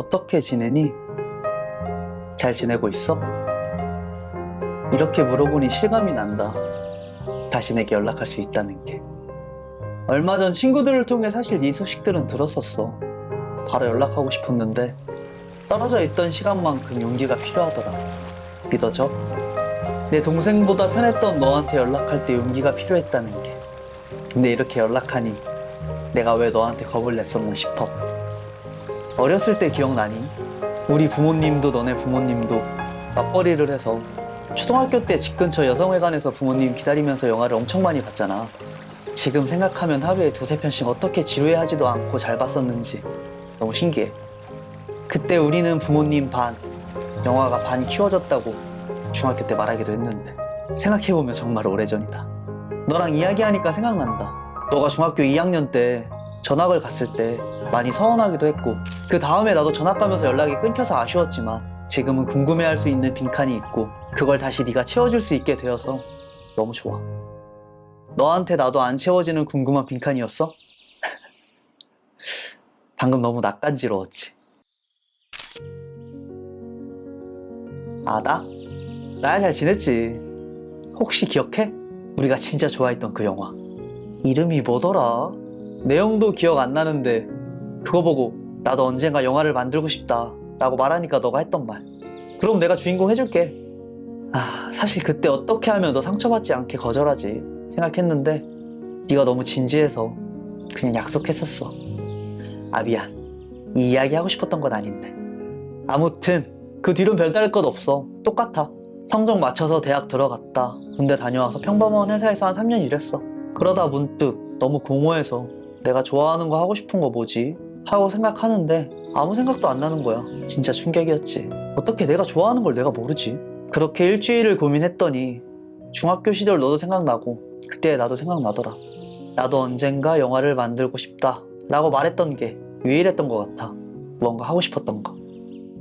어떻게 지내니? 잘 지내고 있어? 이렇게 물어보니 실감이 난다. 다시 내게 연락할 수 있다는 게. 얼마 전 친구들을 통해 사실 네 소식들은 들었었어. 바로 연락하고 싶었는데 떨어져 있던 시간만큼 용기가 필요하더라. 믿어져? 내 동생보다 편했던 너한테 연락할 때 용기가 필요했다는 게. 근데 이렇게 연락하니 내가 왜 너한테 겁을 냈었나 싶어. 어렸을 때 기억나니? 우리 부모님도 너네 부모님도 맞벌이를 해서 초등학교 때 집 근처 여성회관에서 부모님 기다리면서 영화를 엄청 많이 봤잖아. 지금 생각하면 하루에 두세 편씩 어떻게 지루해하지도 않고 잘 봤었는지 너무 신기해. 그때 우리는 부모님 반, 영화가 반 키워졌다고 중학교 때 말하기도 했는데 생각해보면 정말 오래전이다. 너랑 이야기하니까 생각난다. 너가 중학교 2학년 때 전학을 갔을 때 많이 서운하기도 했고 그 다음에 나도 전학 가면서 연락이 끊겨서 아쉬웠지만 지금은 궁금해할 수 있는 빈칸이 있고 그걸 다시 네가 채워줄 수 있게 되어서 너무 좋아. 너한테 나도 안 채워지는 궁금한 빈칸이었어? 방금 너무 낯간지러웠지. 아, 나? 나야 잘 지냈지. 혹시 기억해? 우리가 진짜 좋아했던 그 영화. 이름이 뭐더라? 내용도 기억 안 나는데 그거 보고 나도 언젠가 영화를 만들고 싶다 라고 말하니까 너가 했던 말. 그럼 내가 주인공 해줄게. 아, 사실 그때 어떻게 하면 너 상처받지 않게 거절하지 생각했는데 네가 너무 진지해서 그냥 약속했었어. 아, 미안. 이 이야기 하고 싶었던 건 아닌데. 아무튼 그 뒤론 별다를 것 없어. 똑같아. 성적 맞춰서 대학 들어갔다. 군대 다녀와서 평범한 회사에서 한 3년 일했어. 그러다 문득 너무 공허해서 내가 좋아하는 거 하고 싶은 거 뭐지? 하고 생각하는데 아무 생각도 안 나는 거야. 진짜 충격이었지. 어떻게 내가 좋아하는 걸 내가 모르지? 그렇게 일주일을 고민했더니 중학교 시절 너도 생각나고 그때 나도 생각나더라. 나도 언젠가 영화를 만들고 싶다 라고 말했던 게 유일했던 것 같아. 무언가 하고 싶었던 거.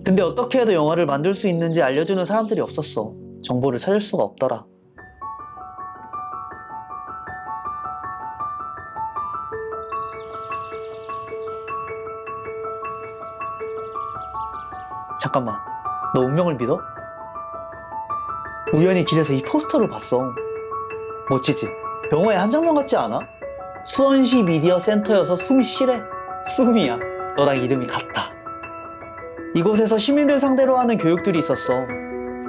근데 어떻게 해도 영화를 만들 수 있는지 알려주는 사람들이 없었어. 정보를 찾을 수가 없더라. 잠깐만, 너 운명을 믿어? 우연히 길에서 이 포스터를 봤어. 멋지지? 영화의 한 장면 같지 않아? 수원시 미디어 센터여서 숨이 쉬래. 숨이야. 너랑 이름이 같다. 이곳에서 시민들 상대로 하는 교육들이 있었어.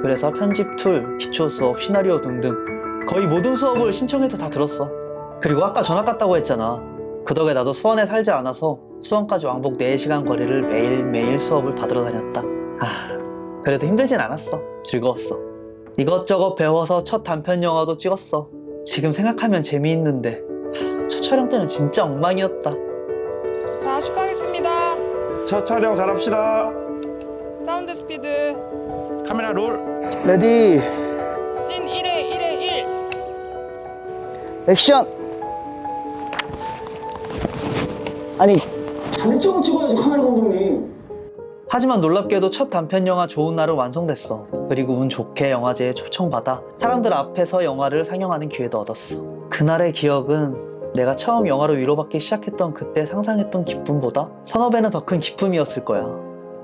그래서 편집 툴, 기초 수업, 시나리오 등등 거의 모든 수업을 신청해서 다 들었어. 그리고 아까 전학 갔다고 했잖아. 그 덕에 나도 수원에 살지 않아서 수원까지 왕복 4시간 거리를 매일매일 수업을 받으러 다녔다. 아, 그래도 힘들진 않았어. 즐거웠어. 이것저것 배워서 첫 단편 영화도 찍었어. 지금 생각하면 재미있는데 하, 첫 촬영 때는 진짜 엉망이었다. 자, 축하하겠습니다. 첫 촬영 잘합시다. 사운드 스피드 카메라 롤 레디 씬 1회 1회 1. 액션! 아니 반대쪽을 찍어야지 카메라 감독님 하지만 놀랍게도 첫 단편 영화 좋은 날은 완성됐어. 그리고 운 좋게 영화제에 초청받아 사람들 앞에서 영화를 상영하는 기회도 얻었어. 그날의 기억은 내가 처음 영화로 위로받기 시작했던 그때 상상했던 기쁨보다 서너 배는 더 큰 기쁨이었을 거야.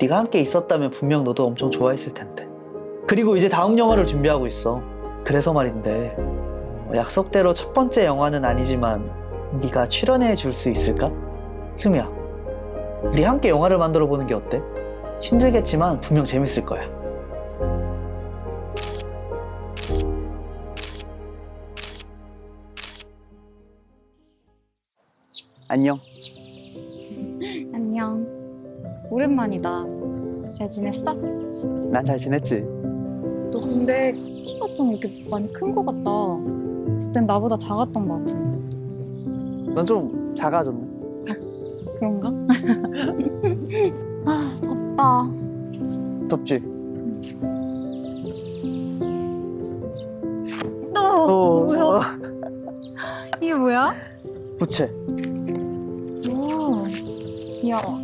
네가 함께 있었다면 분명 너도 엄청 좋아했을 텐데. 그리고 이제 다음 영화를 준비하고 있어. 그래서 말인데 뭐 약속대로 첫 번째 영화는 아니지만 네가 출연해 줄 수 있을까? 승우야, 우리 함께 영화를 만들어 보는 게 어때? 힘들겠지만 분명 재밌을 거야. 안녕. 안녕. 오랜만이다. 잘 지냈어? 난 잘 지냈지? 너 근데 키가 좀 이렇게 많이 큰 것 같다. 그땐 나보다 작았던 것 같은데. 넌 좀 작아졌네. 그런가? 아, 덥다. 덥지? 또 어, 뭐야? 이게 뭐야? 부채. 오, 귀여워.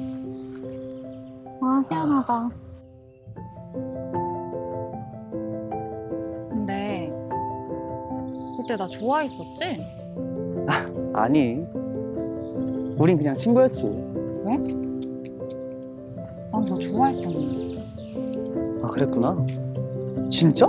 아, 시원하다. 근데 그때 나 좋아했었지? 아니. 우린 그냥 친구였지. 난 나 좋아했었는데. 아 그랬구나 진짜?